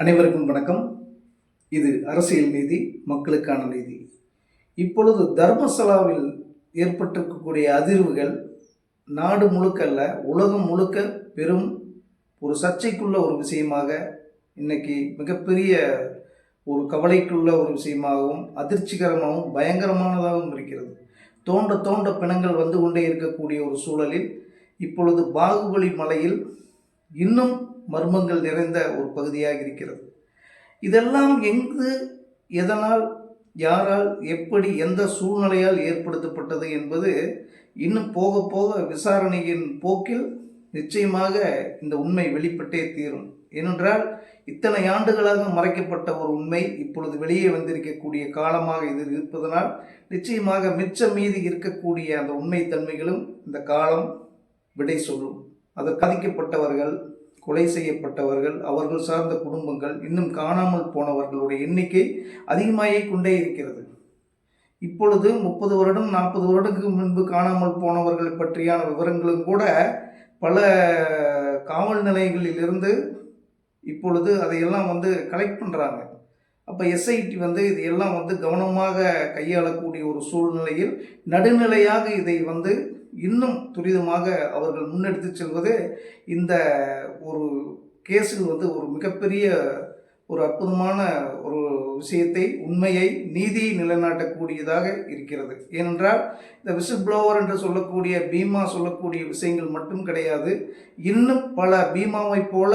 அனைவருக்கும் வணக்கம். இது அரசியல் நீதி மக்களுக்கான நீதி. இப்பொழுது தர்மசலாவில் ஏற்பட்டிருக்கக்கூடிய அதிர்வுகள் நாடு முழுக்க அல்ல உலகம் முழுக்க பெரும் ஒரு சர்ச்சைக்குள்ள ஒரு விஷயமாக இன்னைக்கு மிகப்பெரிய ஒரு கவலைக்குள்ள ஒரு விஷயமாகவும் அதிர்ச்சிகரமாகவும் பயங்கரமானதாகவும் இருக்கிறது. தோண்ட தோண்ட பிணங்கள் வந்து கொண்டே இருக்கக்கூடிய ஒரு சூழலில் இப்பொழுது பாகுபலி மலையில் இன்னும் மர்மங்கள் நிறைந்த ஒரு பகுதியாக இருக்கிறது. இதெல்லாம் எங்கு எதனால் யாரால் எப்படி எந்த சூழ்நிலையால் ஏற்படுத்தப்பட்டது என்பது இன்னும் போக போக விசாரணையின் போக்கில் நிச்சயமாக இந்த உண்மை வெளிப்பட்டே தீரும். ஏனென்றால் இத்தனை ஆண்டுகளாக மறைக்கப்பட்ட ஒரு உண்மை இப்பொழுது வெளியே வந்திருக்கக்கூடிய காலமாக இது இருப்பதனால் நிச்சயமாக மிச்சம் மீதி இருக்கக்கூடிய அந்த உண்மை தன்மைகளும் இந்த காலம் விடை சொல்லும். அது கதிக்கப்பட்டவர்கள் கொலை செய்யப்பட்டவர்கள் அவர்கள் சார்ந்த குடும்பங்கள் இன்னும் காணாமல் போனவர்களுடைய எண்ணிக்கை அதிகமாகிக் கொண்டே இருக்கிறது. இப்பொழுது முப்பது வருடம் நாற்பது வருடத்துக்கு முன்பு காணாமல் போனவர்கள் பற்றியான விவரங்களும் கூட பல காவல் நிலையங்களிலிருந்து இப்பொழுது அதையெல்லாம் வந்து கலெக்ட் பண்ணுறாங்க அப்போ எஸ்ஐடி வந்து இதையெல்லாம் வந்து கவனமாக கையாளக்கூடிய ஒரு சூழ்நிலையில் நடுநிலையாக இதை வந்து இன்னும் துரிதமாக அவர்கள் முன்னெடுத்து செல்வது இந்த ஒரு கேஸில் வந்து ஒரு மிகப்பெரிய ஒரு அற்புதமான ஒரு விஷயத்தை உண்மையை நீதியை நிலைநாட்டக்கூடியதாக இருக்கிறது. ஏனென்றால் இந்த விசில் ப்ளோவர் என்று சொல்லக்கூடிய பீமா சொல்லக்கூடிய விஷயங்கள் மட்டும் கிடையாது. இன்னும் பல பீமாவை போல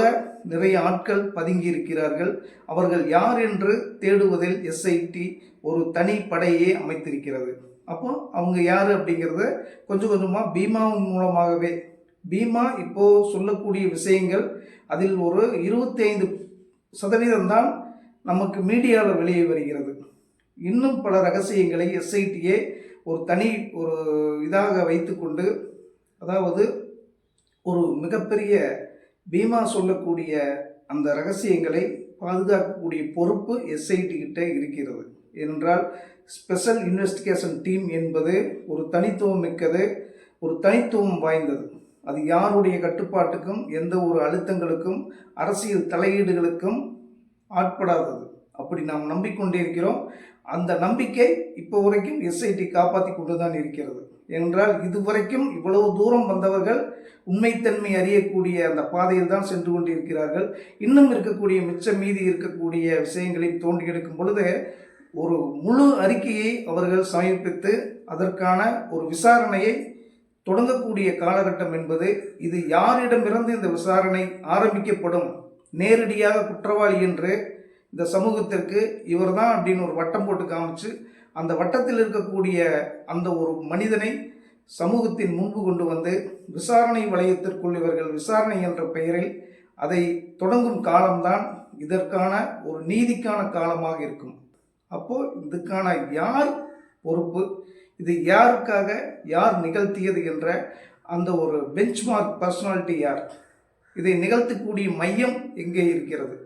நிறைய ஆட்கள் பதுங்கி இருக்கிறார்கள் அவர்கள் யார் என்று தேடுவதில் எஸ்ஐடி ஒரு தனி படையே அமைத்திருக்கிறது. அப்போ அவங்க யார் அப்படிங்கிறத கொஞ்சம் கொஞ்சமாக பீமா மூலமாகவே பீமா இப்போது சொல்லக்கூடிய விஷயங்கள் அதில் ஒரு இருபத்தைந்து சதவீதம் தான் நமக்கு மீடியாவில் வெளியே வருகிறது. இன்னும் பல ரகசியங்களை எஸ்ஐடியே ஒரு தனி ஒரு இதாக வைத்துக்கொண்டு அதாவது ஒரு மிகப்பெரிய பீமா சொல்லக்கூடிய அந்த ரகசியங்களை பாதுகாக்கக்கூடிய பொறுப்பு எஸ்ஐடி கிட்ட இருக்கிறது. ஏனென்றால் ஸ்பெஷல் இன்வெஸ்டிகேஷன் டீம் என்பது ஒரு தனித்துவம் மிக்கது ஒரு தனித்துவம் வாய்ந்தது. அது யாருடைய கட்டுப்பாட்டுக்கும் எந்த ஒரு அழுத்தங்களுக்கும் அரசியல் தலையீடுகளுக்கும் ஆட்படாதது. அப்படி நாம் நம்பிக்கொண்டே இருக்கிறோம். அந்த நம்பிக்கை இப்போ வரைக்கும் எஸ்ஐடி காப்பாற்றி கொண்டு தான் இருக்கிறது. என்றால் இதுவரைக்கும் இவ்வளவு தூரம் வந்தவர்கள் உண்மைத்தன்மை அறியக்கூடிய அந்த பாதையில் தான் சென்று கொண்டிருக்கிறார்கள். இன்னும் இருக்கக்கூடிய மிச்சம் மீதி இருக்கக்கூடிய விஷயங்களை தோண்டி எடுக்கும் பொழுது ஒரு முழு அறிக்கையை அவர்கள் சமர்ப்பித்து அதற்கான ஒரு விசாரணையை தொடங்கக்கூடிய காலகட்டம் என்பது இது யாரிடமிருந்து இந்த விசாரணை ஆரம்பிக்கப்படும்? நேரடியாக குற்றவாளி என்று இந்த சமூகத்திற்கு இவர்தான் அப்படின்னு ஒரு வட்டம் போட்டு காமிச்சு அந்த வட்டத்தில் இருக்கக்கூடிய அந்த ஒரு மனிதனை சமூகத்தின் முன்பு கொண்டு வந்து விசாரணை வளையத்திற்குள் இவர்கள் விசாரணை என்ற பெயரில் அதை தொடங்கும் காலம்தான் இதற்கான ஒரு நீதிக்கான காலமாக இருக்கும். அப்போது இதுக்கான யார் பொறுப்பு? இது யாருக்காக யார் நிகழ்த்தியது என்ற அந்த ஒரு பெஞ்ச்மார்க் பர்சனாலிட்டி யார்? இதை நிகழ்த்தக்கூடிய மையம் எங்கே இருக்கிறது?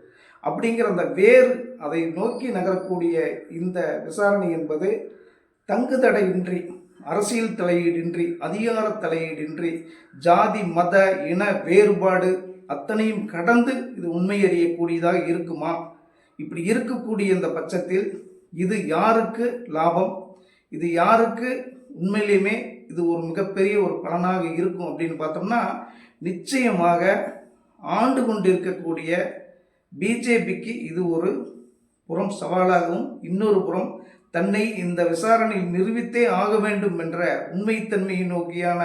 அப்படிங்கிற அந்த வேறு அதை நோக்கி நகரக்கூடிய இந்த விசாரணை என்பது தங்கு தடையின்றி அரசியல் தலையீடின்றி அதிகார தலையீடின்றி ஜாதி மத இன வேறுபாடு அத்தனையும் கடந்து இது உண்மை அறியக்கூடியதாக இருக்குமா? இப்படி இருக்கக்கூடிய இந்த பட்சத்தில் இது யாருக்கு லாபம்? இது யாருக்கு? உண்மையிலையுமே இது ஒரு மிகப்பெரிய ஒரு பலனாக இருக்கும் அப்படின்னு பார்த்தோம்னா நிச்சயமாக ஆண்டு கொண்டிருக்கக்கூடிய பிஜேபிக்கு இது ஒரு புறம் சவாலாகவும் இன்னொரு புறம் தன்னை இந்த விசாரணையில் நிரூபித்தே ஆக வேண்டும் என்ற உண்மைத்தன்மையை நோக்கியான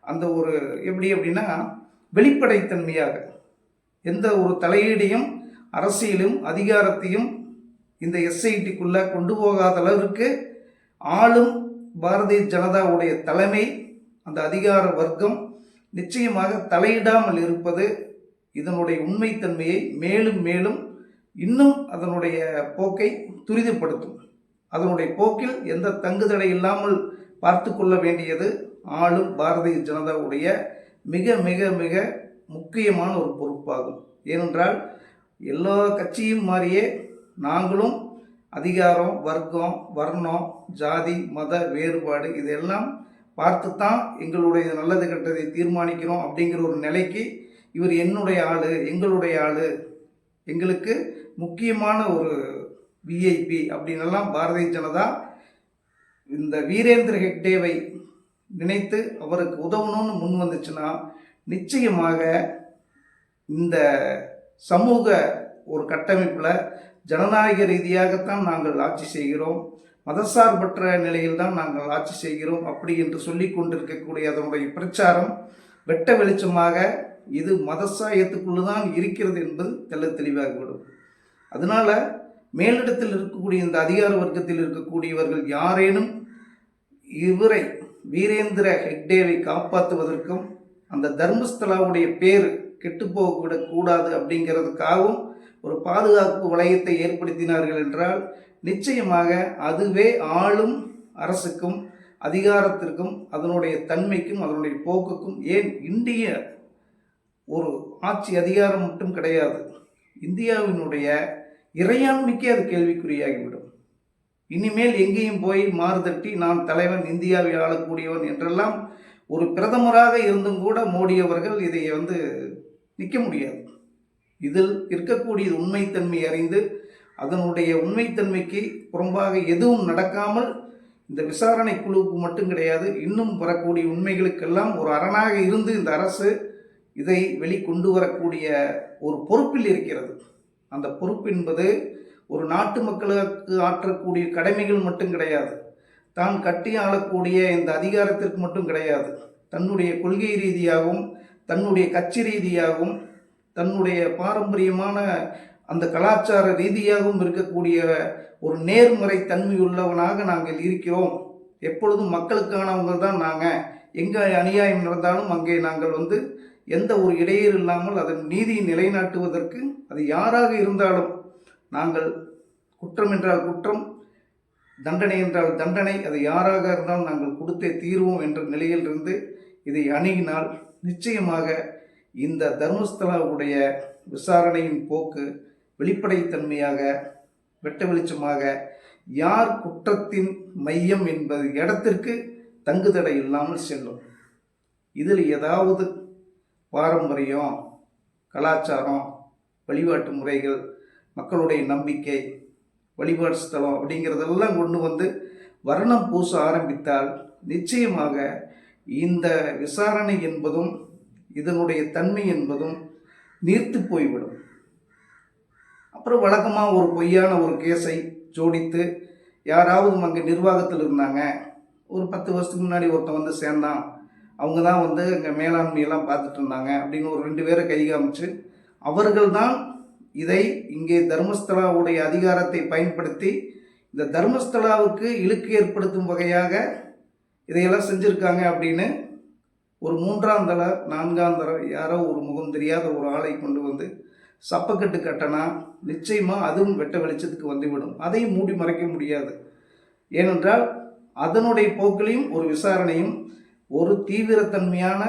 அந்த ஒரு எப்படி அப்படின்னா வெளிப்படைத்தன்மையாக எந்த ஒரு தலையீடையும் அரசியலும் அதிகாரத்தையும் இந்த எஸ்ஐடிக்குள்ளே கொண்டு போகாத அளவிற்கு ஆளும் பாரதிய ஜனதாவுடைய தலைமை அந்த அதிகார வர்க்கம் நிச்சயமாக தலையிடாமல் இருப்பது இதனுடைய உண்மைத்தன்மையை மேலும் மேலும் இன்னும் அதனுடைய போக்கை துரிதப்படுத்தும். அதனுடைய போக்கில் எந்த தங்குதடை இல்லாமல் பார்த்து கொள்ள வேண்டியது ஆளும் பாரதிய ஜனதாவுடைய மிக மிக மிக முக்கியமான ஒரு பொறுப்பாகும். ஏனென்றால் எல்லா கட்சியும் மாறியே நாங்களும் அதிகாரம் வர்க்கம் வர்ணம் ஜாதி மத வேறுபாடு இதெல்லாம் பார்த்து தான் எங்களுடைய நல்லது கெட்டதை தீர்மானிக்கிறோம் அப்படிங்கிற ஒரு நிலைக்கு இவர் என்னுடைய ஆள் எங்களுடைய ஆள். எங்களுக்கு முக்கியமான ஒரு விஐபி அப்படின்னெல்லாம் பாரதிய ஜனதா இந்த வீரேந்திர ஹெக்டேவை நினைத்து அவருக்கு உதவணும்னு முன் வந்துச்சுன்னா நிச்சயமாக இந்த சமூக ஒரு கட்டமைப்பில் ஜனநாயக ரீதியாகத்தான் நாங்கள் ஆட்சி செய்கிறோம். மதசார்பற்ற நிலையில் தான் நாங்கள் ஆட்சி செய்கிறோம் அப்படி என்று சொல்லி கொண்டிருக்கக்கூடிய அதனுடைய பிரச்சாரம் வெட்ட வெளிச்சமாக இது மதசாயத்துக்குள்ளே தான் இருக்கிறது என்பது தெல்ல தெளிவாகிவிடும் அதனால மேலிடத்தில் இருக்கக்கூடிய இந்த அதிகார வர்க்கத்தில் இருக்கக்கூடியவர்கள் யாரேனும் இவரை வீரேந்திர ஹெக்டேவை காப்பாற்றுவதற்கும் அந்த தர்மஸ்தலாவுடைய பேர் கெட்டுப்போகவிடக்கூடாது அப்படிங்கிறதுக்காகவும் ஒரு பாதுகாப்பு வளையத்தை ஏற்படுத்தினார்கள் என்றால் நிச்சயமாக அதுவே ஆளும் அரசுக்கும் அதிகாரத்திற்கும் அதனுடைய தன்மைக்கும் அதனுடைய போக்குக்கும் ஏன் இந்திய ஒரு ஆட்சி அதிகாரம் மட்டும் கிடையாது. இந்தியாவினுடைய இறையாண்மைக்கே அது கேள்விக்குறியாகிவிடும். இனிமேல் எங்கேயும் போய் மாறுதட்டி நான் தலைவன் இந்தியாவை ஆளக்கூடியவன் என்றெல்லாம் ஒரு பிரதமராக இருந்தும் கூட மோடி அவர்கள் இதை வந்து நிற்க முடியாது. இதில் இருக்கக்கூடிய உண்மைத்தன்மை அறிந்து அதனுடைய உண்மைத்தன்மைக்கு புறம்பாக எதுவும் நடக்காமல் இந்த விசாரணை குழுவுக்கு மட்டும் கிடையாது இன்னும் வரக்கூடிய உண்மைகளுக்கெல்லாம் ஒரு அரணாக இருந்து இந்த அரசு இதை வெளிக்கொண்டு வரக்கூடிய ஒரு பொறுப்பில் இருக்கிறது. அந்த பொறுப்பு என்பது ஒரு நாட்டு மக்களுக்கு ஆற்றக்கூடிய கடமைகள் மட்டும் கிடையாது தான் கட்டி ஆளக்கூடிய இந்த அதிகாரத்திற்கு மட்டும் கிடையாது. தன்னுடைய கொள்கை ரீதியாகவும் தன்னுடைய கட்சி ரீதியாகவும் தன்னுடைய பாரம்பரியமான அந்த கலாச்சார ரீதியாகவும் இருக்கக்கூடிய ஒரு நேர்மறை தன்மையுள்ளவனாக நாங்கள் இருக்கிறோம். எப்பொழுதும் மக்களுக்கானவங்க தான் நாங்கள் எங்கே அநியாயம் நடந்தாலும் அங்கே நாங்கள் வந்து எந்த ஒரு இடையூறு இல்லாமல் அதன் நீதியை நிலைநாட்டுவதற்கு அது யாராக இருந்தாலும் நாங்கள் குற்றம் என்றால் குற்றம் தண்டனை என்றால் தண்டனை அது யாராக இருந்தாலும் நாங்கள் கொடுத்தே தீர்வோம் என்ற நிலையிலிருந்து இதை அணுகினால் நிச்சயமாக இந்த தர்மஸ்தலாவுடைய விசாரணையின் போக்கு வெளிப்படைத்தன்மையாக வெட்ட வெளிச்சமாக யார் குற்றத்தின் மையம் என்பது இடத்திற்கு தங்குதடை இல்லாமல் செல்லும். இதில் ஏதாவது பாரம்பரியம் கலாச்சாரம் வழிபாட்டு முறைகள் மக்களுடைய நம்பிக்கை வழிபாடு ஸ்தலம் அப்படிங்கிறதெல்லாம் கொண்டு வந்து வர்ணம் பூச ஆரம்பித்தால் நிச்சயமாக இந்த விசாரணை என்பதும் இதனுடைய தன்மை என்பதும் நீர்த்து போய்விடும். அப்புறம் வழக்கமாக ஒரு பொய்யான ஒரு கேஸை ஜோடித்து யாராவது அங்கே நிர்வாகத்தில் இருந்தாங்க ஒரு பத்து வருஷத்துக்கு முன்னாடி ஒருத்தன் வந்து சேர்ந்தான் அவங்க தான் வந்து இங்கே மேலாண்மையெல்லாம் பார்த்துட்டு இருந்தாங்க அப்படின்னு ஒரு ரெண்டு பேரை கை காமிச்சு அவர்கள் தான் இதை இங்கே தர்மஸ்தலாவுடைய அதிகாரத்தை பயன்படுத்தி இந்த தர்மஸ்தலாவுக்கு இழுக்கு ஏற்படுத்தும் வகையாக இதையெல்லாம் செஞ்சுருக்காங்க அப்படின்னு ஒரு மூன்றாம் தள நான்காம் தர யாரோ ஒரு முகம் தெரியாத ஒரு ஆளை கொண்டு வந்து சப்பக்கட்டு கட்டினா நிச்சயமாக அதுவும் வெட்ட வெளிச்சத்துக்கு வந்துவிடும். அதையும் மூடி மறைக்க முடியாது. ஏனென்றால் அதனுடைய போக்கிலையும் ஒரு விசாரணையும் ஒரு தீவிரத்தன்மையான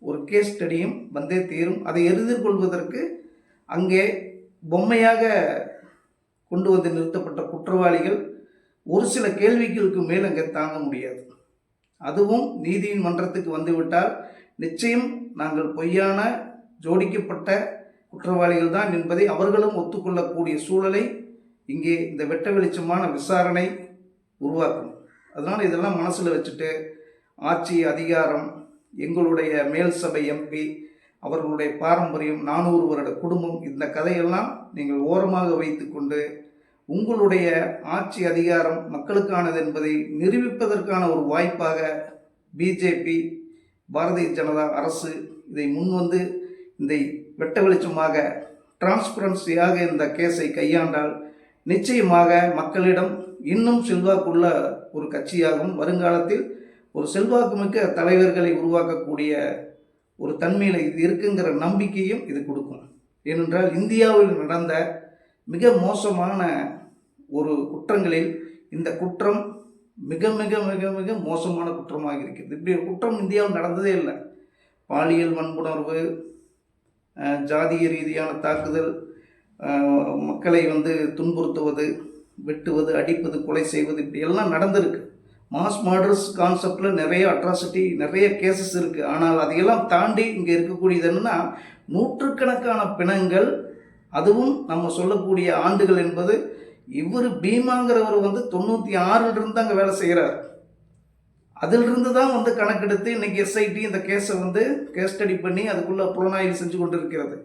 ஒரு கேஸ் ஸ்டடியும் வந்தே தீரும். அதை எதிர்கொள்வதற்கு அங்கே பொம்மையாக கொண்டு வந்து நிறுத்தப்பட்ட குற்றவாளிகள் ஒரு சில கேள்விகளுக்கு மேல் அங்கே தாங்க முடியாது. அதுவும் நீதியின் மன்றத்துக்கு வந்துவிட்டால் நிச்சயம் நாங்கள் பொய்யான ஜோடிக்கப்பட்ட குற்றவாளிகள் தான் என்பதை அவர்களும் ஒத்துக்கொள்ளக்கூடிய சூழலை இங்கே இந்த வெட்ட வெளிச்சமான விசாரணை உருவாக்கும். அதனால் இதெல்லாம் மனசில் வச்சுட்டு ஆட்சி அதிகாரம் எங்களுடைய மேல் சபை எம்பி அவர்களுடைய பாரம்பரியம் நானூறு வருட குடும்பம் இந்த கதையெல்லாம் நீங்கள் ஓரமாக வைத்துக்கொண்டு உங்களுடைய ஆட்சி அதிகாரம் மக்களுக்கானது என்பதை நிரூபிப்பதற்கான ஒரு வாய்ப்பாக பிஜேபி பாரதிய ஜனதா அரசு இதை முன்வந்து இந்த வெட்ட வெளிச்சமாக டிரான்ஸ்பரன்சியாக இந்த கேஸை கையாண்டால் நிச்சயமாக மக்களிடம் இன்னும் செல்வாக்குள்ள ஒரு கட்சியாகவும் வருங்காலத்தில் ஒரு செல்வாக்குமிக்க தலைவர்களை உருவாக்கக்கூடிய ஒரு தன்மையில் இது இருக்குங்கிற நம்பிக்கையும் இது கொடுக்கும். ஏனென்றால் இந்தியாவில் நடந்த மிக மோசமான ஒரு குற்றங்களில் இந்த குற்றம் மிக மிக மிக மிக மோசமான குற்றமாக இருக்கிறது. இப்படி ஒரு குற்றம் இந்தியாவில் நடந்ததே இல்லை. பாலியல் வன்புணர்வு ஜாதிய ரீதியான தாக்குதல் மக்களை வந்து துன்புறுத்துவது வெட்டுவது அடிப்பது கொலை செய்வது இப்படி எல்லாம் நடந்திருக்கு. மாஸ் மர்டர்ஸ் கான்செப்டில் நிறைய அட்ராசிட்டி நிறைய கேசஸ் இருக்குது ஆனால் அதையெல்லாம் தாண்டி இங்கே இருக்கக்கூடியது என்னென்னா நூற்றுக்கணக்கான பிணங்கள் அதுவும் நம்ம சொல்லக்கூடிய ஆண்டுகள் என்பது இவர் பீமாங்கிறவர் வந்து தொண்ணூற்றி ஆறிலிருந்து அங்கே வேலை செய்கிறார் அதிலிருந்து தான் வந்து கணக்கெடுத்து இன்றைக்கி எஸ்ஐடி இந்த கேஸை வந்து கேஸ் ஸ்டடி பண்ணி அதுக்குள்ளே புலனாய்வு செஞ்சு கொண்டு இருக்கிறது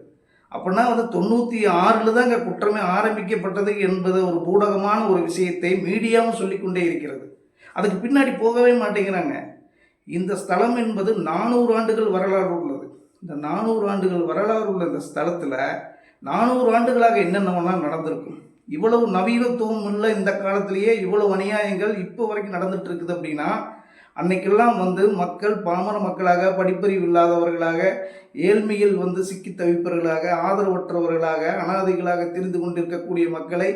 அப்படின்னா வந்து தொண்ணூற்றி ஆறில் தான் இங்கே குற்றமே ஆரம்பிக்கப்பட்டது என்பது ஒரு பூடகமான ஒரு விஷயத்தை மீடியாவும் சொல்லிக்கொண்டே இருக்கிறது. அதுக்கு பின்னாடி போகவே மாட்டேங்கிறாங்க. இந்த ஸ்தலம் என்பது நானூறு ஆண்டுகள் வரலாறு உள்ளது. இந்த நானூறு ஆண்டுகள் வரலாறு உள்ள இந்த ஸ்தலத்தில் நானூறு ஆண்டுகளாக என்னென்னலாம் நடந்திருக்கும்? இவ்வளவு நவீனத்துவம் உள்ள இந்த காலத்திலேயே இவ்வளவு அநியாயங்கள் இப்போ வரைக்கும் நடந்துட்டு இருக்குது அப்படின்னா அன்னைக்கெல்லாம் வந்து மக்கள் பாமர மக்களாக படிப்பறிவு இல்லாதவர்களாக ஏழ்மையில் வந்து சிக்கி தவிப்பவர்களாக ஆதரவற்றவர்களாக அனாதைகளாக தெரிந்து கொண்டிருக்கக்கூடிய மக்களை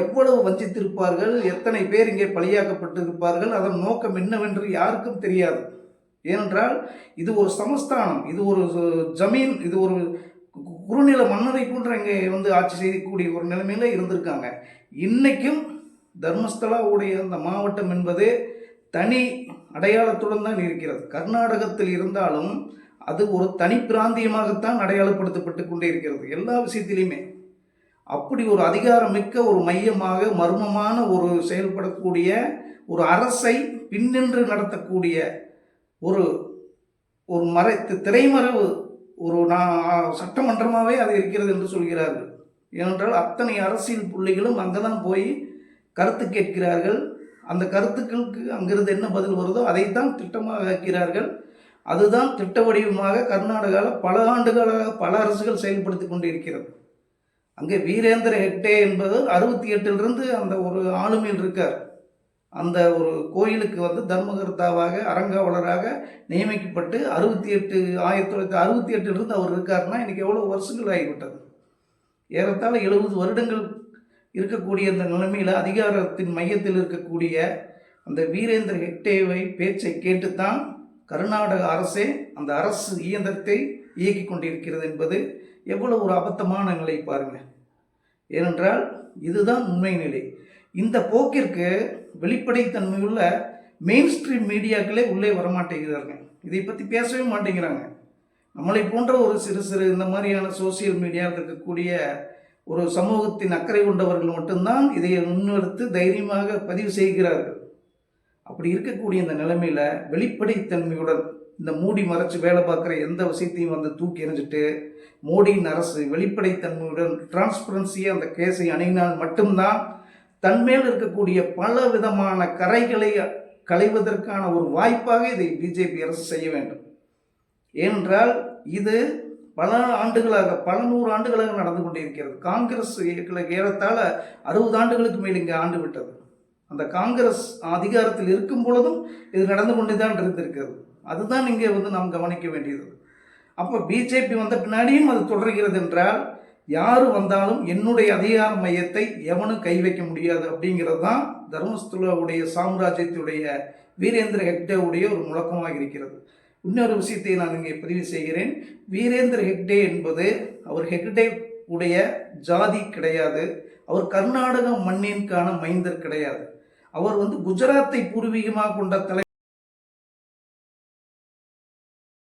எவ்வளவு வஞ்சித்திருப்பார்கள்? எத்தனை பேர் இங்கே பலியாக்கப்பட்டிருப்பார்கள்? அதன் நோக்கம் என்னவென்று யாருக்கும் தெரியாது. ஏனென்றால் இது ஒரு சமஸ்தானம் இது ஒரு ஜமீன் இது ஒரு குறுநில மன்னரை போன்ற இங்கே வந்து ஆட்சி செய்யக்கூடிய ஒரு நிலைமையில் இருந்திருக்காங்க. இன்றைக்கும் தர்மஸ்தலாவுடைய அந்த மாவட்டம் என்பது தனி அடையாளத்துடன் தான் இருக்கிறது. கர்நாடகத்தில் இருந்தாலும் அது ஒரு தனி பிராந்தியமாகத்தான் அடையாளப்படுத்தப்பட்டு கொண்டே இருக்கிறது. எல்லா விஷயத்திலையுமே அப்படி ஒரு அதிகாரமிக்க ஒரு மையமாக மர்மமான ஒரு செயல்படக்கூடிய ஒரு அரசை பின்னின்று நடத்தக்கூடிய ஒரு ஒரு மறை திரைமறைவு ஒரு நான் சட்டமன்றமாகவே அது இருக்கிறது என்று சொல்கிறார்கள். ஏனென்றால் அத்தனை அரசியல் புள்ளிகளும் அங்கே தான் போய் கருத்து கேட்கிறார்கள். அந்த கருத்துக்களுக்கு அங்கிருந்து என்ன பதில் வருதோ அதைத்தான் திட்டமாக வைக்கிறார்கள் அதுதான் திட்ட வடிவமாக கர்நாடகாவில் பல ஆண்டுகளாக பல அரசுகள் செயல்படுத்தி கொண்டிருக்கிறது. அங்கே வீரேந்திர ஹெக்டே என்பவர் அறுபத்தி எட்டிலிருந்து அந்த ஒரு ஆளுமையில் இருக்கார். அந்த ஒரு கோயிலுக்கு வந்து தர்மகர்த்தாவாக அரங்காவலராக நியமிக்கப்பட்டு அறுபத்தி எட்டு ஆயிரத்தி தொள்ளாயிரத்தி அறுபத்தி எட்டிலிருந்து அவர் இருக்காருன்னா இன்றைக்கி எவ்வளோ வருஷங்கள் ஆகிவிட்டது. ஏறத்தாழ எழுபது வருடங்கள் இருக்கக்கூடிய இந்த நிலைமையில் அதிகாரத்தின் மையத்தில் இருக்கக்கூடிய அந்த வீரேந்திர ஹெக்டேவை பேச்சை கேட்டுத்தான் கர்நாடக அரசே அந்த அரசு இயந்திரத்தை இயக்கி கொண்டிருக்கிறது என்பது எவ்வளோ ஒரு அபத்தமான நிலை பாருங்கள் ஏனென்றால் இதுதான் உண்மை நிலை. இந்த போக்கிற்கு வெளிப்படைத்தன்மையுள்ள மெயின் ஸ்ட்ரீம் மீடியாக்களே உள்ளே வரமாட்டேங்கிறார்கள் இதை பற்றி பேசவே மாட்டேங்கிறாங்க. நம்மளை போன்ற ஒரு சிறு சிறு இந்த மாதிரியான சோசியல் மீடியாவில் இருக்கக்கூடிய ஒரு சமூகத்தின் அக்கறை கொண்டவர்கள் மட்டும்தான் இதை முன்னெடுத்து தைரியமாக பதிவு செய்கிறார்கள். அப்படி இருக்கக்கூடிய இந்த நிலைமையில் வெளிப்படைத்தன்மையுடன் இந்த மூடி மறைச்சு வேலை பார்க்குற எந்த விஷயத்தையும் வந்து தூக்கி எறிஞ்சிட்டு மோடியின் அரசு வெளிப்படைத்தன்மையுடன் டிரான்ஸ்பரன்சியாக அந்த கேஸை அணுகினால் மட்டும்தான் தன்மேல் இருக்கக்கூடிய பல விதமான கரைகளை களைவதற்கான ஒரு வாய்ப்பாக இதை பிஜேபி அரசு செய்ய வேண்டும். ஏனென்றால் இது பல ஆண்டுகளாக பல நூறு ஆண்டுகளாக நடந்து கொண்டிருக்கிறது. காங்கிரஸ் ஏறத்தாழ அறுபது ஆண்டுகளுக்கு மேல் இங்கே ஆண்டு விட்டது. அந்த காங்கிரஸ் அதிகாரத்தில் இருக்கும் பொழுதும் இது நடந்து கொண்டே தான் இருந்திருக்கிறது. அதுதான் இங்கே வந்து நாம் கவனிக்க வேண்டியது. அப்போ பிஜேபி வந்த பின்னாடியும் அது தொடர்கிறது என்றால் யார் வந்தாலும் என்னுடைய அதிகார மையத்தை எவனும் கை வைக்க முடியாது அப்படிங்கிறது தான் தர்மஸ்துலாவுடைய சாம்ராஜ்யத்துடைய வீரேந்திர ஹெக்டேவுடைய ஒரு முழக்கமாக இருக்கிறது. இன்னொரு விஷயத்தை நான் இங்கே பதிவு செய்கிறேன். வீரேந்திர ஹெக்டே என்பது அவர் ஹெக்டே உடைய ஜாதி கிடையாது. அவர் கர்நாடக மண்ணிற்கான மைந்தர் கிடையாது. அவர் வந்து குஜராத்தை பூர்வீகமாக கொண்ட தலை